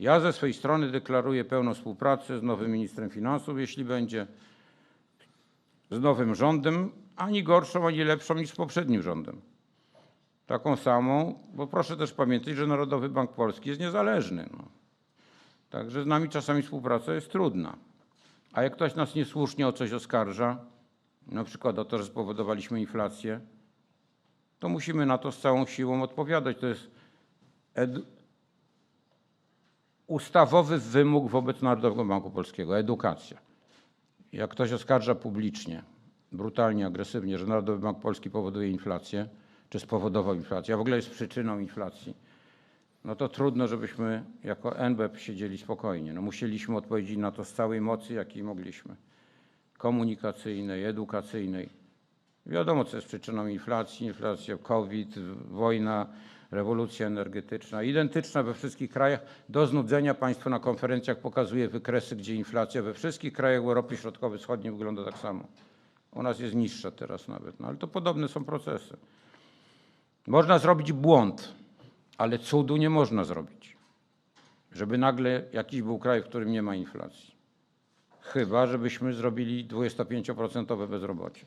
Ja ze swojej strony deklaruję pełną współpracę z nowym ministrem finansów, jeśli będzie, z nowym rządem, ani gorszą, ani lepszą niż z poprzednim rządem. Taką samą, bo proszę też pamiętać, że Narodowy Bank Polski jest niezależny. No. Także z nami czasami współpraca jest trudna. A jak ktoś nas niesłusznie o coś oskarża, na przykład o to, że spowodowaliśmy inflację, to musimy na to z całą siłą odpowiadać. To jest ustawowy wymóg wobec Narodowego Banku Polskiego edukacja. Jak ktoś oskarża publicznie, brutalnie, agresywnie, że Narodowy Bank Polski powoduje inflację, czy spowodował inflację, a w ogóle jest przyczyną inflacji, no to trudno, żebyśmy jako NBP siedzieli spokojnie. No musieliśmy odpowiedzieć na to z całej mocy, jakiej mogliśmy. Komunikacyjnej, edukacyjnej. Wiadomo, co jest przyczyną inflacji. Inflacja, COVID, wojna, rewolucja energetyczna. Identyczna we wszystkich krajach. Do znudzenia Państwu na konferencjach pokazuje wykresy, gdzie inflacja we wszystkich krajach Europy Środkowo-Wschodniej wygląda tak samo. U nas jest niższa teraz nawet, no ale to podobne są procesy. Można zrobić błąd, ale cudu nie można zrobić. Żeby nagle jakiś był kraj, w którym nie ma inflacji. Chyba, żebyśmy zrobili 25% bezrobocie.